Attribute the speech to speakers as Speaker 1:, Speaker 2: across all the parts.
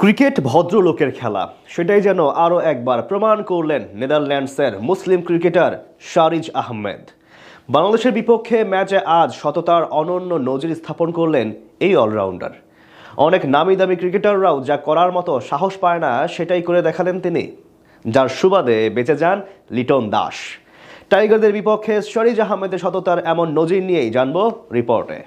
Speaker 1: Cricket ভদ্রলোকের খেলা। সেটাই যেন আরও একবার প্রমাণ করলেন নেদারল্যান্ডসের মুসলিম ক্রিকেটার শারিজ আহমেদ। বাংলাদেশের বিপক্ষে ম্যাচে আজ সততার অনন্য নজির স্থাপন করলেন এই অলরাউন্ডার। অনেক নামি দামি ক্রিকেটাররাও যা করার মতো সাহস পায় না, সেটাই করে দেখালেন তিনি। যার সুবাদে বেঁচে যান লিটন দাস। টাইগারদের বিপক্ষে শরিজ আহমেদের সততার এমন নজির নিয়েই জানব রিপোর্টে।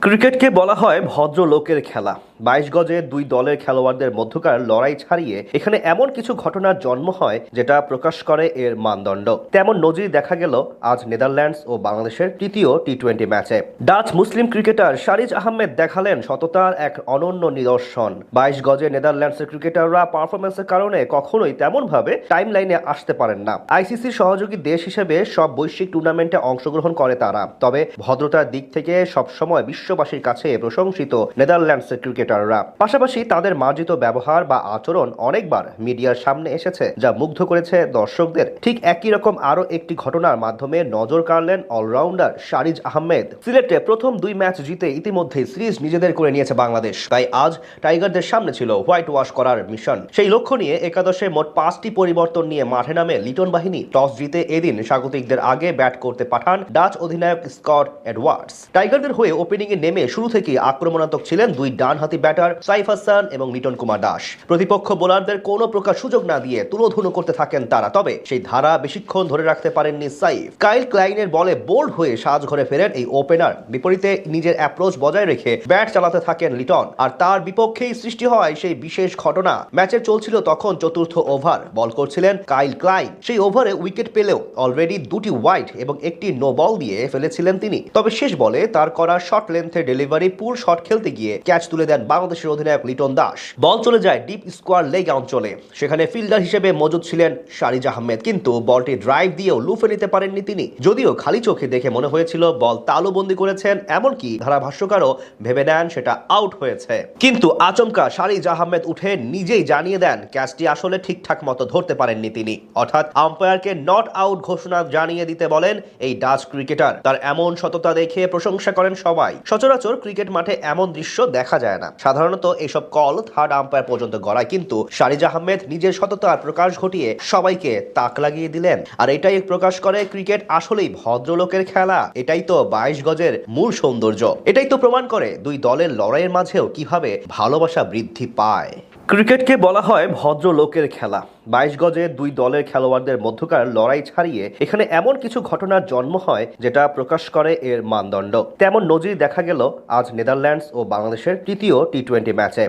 Speaker 1: ক্রিকেটকে বলা হয় ভদ্র লোকের খেলা। বাইশ গজে দুই দলের খেলোয়াড়দের মধ্যকার লড়াই ছাড়িয়ে এখানে এমন কিছু ঘটনার জন্ম হয় যেটা প্রকাশ করে এর মানদণ্ড। তেমন নজির দেখা গেল আজ নেদারল্যান্ডস ও বাংলাদেশের তৃতীয় টি টোয়েন্টি ম্যাচে। ডাচ মুসলিম ক্রিকেটার শারিজ আহমেদ দেখালেন সততার এক অনন্য নিদর্শন। বাইশ গজে নেদারল্যান্ডসের ক্রিকেটাররা পারফরমেন্সের কারণে কখনোই তেমনভাবে টাইম লাইনে আসতে পারেন না। আইসিসির সহযোগী দেশ হিসেবে সব বৈশ্বিক টুর্নামেন্টে অংশগ্রহণ করে তারা। তবে ভদ্রতার দিক থেকে সবসময় বিশ্ববাসীর কাছে প্রশংসিত নেদারল্যান্ডসের ক্রিকেটাররা। পাশাপাশি তাদের মার্জিত ব্যবহার বা আচরণ অনেকবার মিডিয়ার সামনে এসেছে, যা মুগ্ধ করেছে দর্শকদের। ঠিক একই রকম আরও একটি ঘটনার মাধ্যমে নজর কাড়লেন অলরাউন্ডার শারিজ আহমেদ। সিলেটে প্রথম দুই ম্যাচ জিতে ইতিমধ্যেই সিরিজ নিজেদের করে নিয়েছে বাংলাদেশ। তাই আজ টাইগারদের সামনে ছিল হোয়াইট ওয়াশ করার মিশন। সেই লক্ষ্য নিয়ে একাদশে মোট পাঁচটি পরিবর্তন নিয়ে মাঠে নামে লিটন বাহিনী টস জিতে এদিন স্বাগতিকদের আগে ব্যাট করতে পাঠান ডাচ অধিনায়ক স্কট এডওয়ার্ডস। টাইগারদের হয়ে ওপেনিং এ নেমে শুরু থেকেই আক্রমণাত্মক ছিলেন দুই ডান ডানহাতি ব্যাটার সাইফ হাসান এবং লিটন কুমার দাস। প্রতিপক্ষ বোলারদের কোনো প্রকার সুযোগ না দিয়ে তুলোধুনো করতে থাকেন তারা। তবে সেই ধারা বেশিক্ষণ ধরে রাখতে পারেননি সাইফ। কাইল ক্লাইনের বলে বোল্ড হয়ে সাজ ঘরে ফেরেন এই ওপেনার। বিপরীতে নিজের অ্যাপ্রোচ বজায় রেখে ব্যাট চালাতে থাকেন লিটন। আর তার বিপক্ষেই সৃষ্টি হয় সেই বিশেষ ঘটনা। ম্যাচে চলছিল তখন চতুর্থ ওভার। বল করছিলেন কাইল ক্লাইন। সেই ওভারে উইকেট পেলেও অলরেডি দুটি ওয়াইড এবং একটি নো বল দিয়ে ফেলেছিলেন তিনি। তবে শেষ বলে তার করা শর্ট লেন্থের ডেলিভারি পুল শট খেলতে গিয়ে ক্যাচ তুলে দেন বাংলাদেশের অধিনায়ক লিটন দাস। বল চলে যায় ডিপ স্কোয়ার লেগ অঞ্চলে। সেখানে ফিল্ডার হিসেবে মজুদ ছিলেন শারিজ আহমেদ। কিন্তু বলটি ড্রাইভ দিয়েও লুফে নিতে পারেননি তিনি। যদিও খালি চোখে দেখে মনে হয়েছিল বল তালুবন্দি করেছেন, এমনকি ধারাভাষ্যকারও ভেবে নেন সেটা আউট হয়েছে। কিন্তু আচমকা শারিজ আহমেদ উঠে নিজেই জানিয়ে দেন, ক্যাচটি আসলে ঠিকঠাক মতো ধরতে পারেননি তিনি। অর্থাৎ আম্পায়ারকে নট আউট ঘোষণা জানিয়ে দিতে বলেন এই ডাচ ক্রিকেটার। তার এমন সততা দেখে প্রশংসা করেন সবাই। সচরাচর ক্রিকেট মাঠে এমন দৃশ্য দেখা যায় না। সাধারণত এইসব কল থার্ড আম্পায়ার পর্যন্ত গড়ায়, কিন্তু শারিজ আহমেদ নিজের সততার প্রকাশ ঘটিয়ে সবাইকে তাক লাগিয়ে দিলেন। আর এটাই প্রকাশ করে ক্রিকেট আসলেই ভদ্রলোকের খেলা। এটাই তো বাইশ গজের মূল সৌন্দর্য। এটাই তো প্রমাণ করে দুই দলের লড়াইয়ের মাঝেও কীভাবে ভালোবাসা বৃদ্ধি পায়। ক্রিকেটকে বলা হয় ভদ্রলোকের খেলা। বাইশ গজে দুই দলের খেলোয়াড়দের মধ্যকার লড়াই ছাড়িয়ে এখানে এমন কিছু ঘটনার জন্ম হয় যেটা প্রকাশ করে এর মানদণ্ড। তেমন নজির দেখা গেল আজ নেদারল্যান্ডস ও বাংলাদেশের তৃতীয় টি টোয়েন্টি ম্যাচে।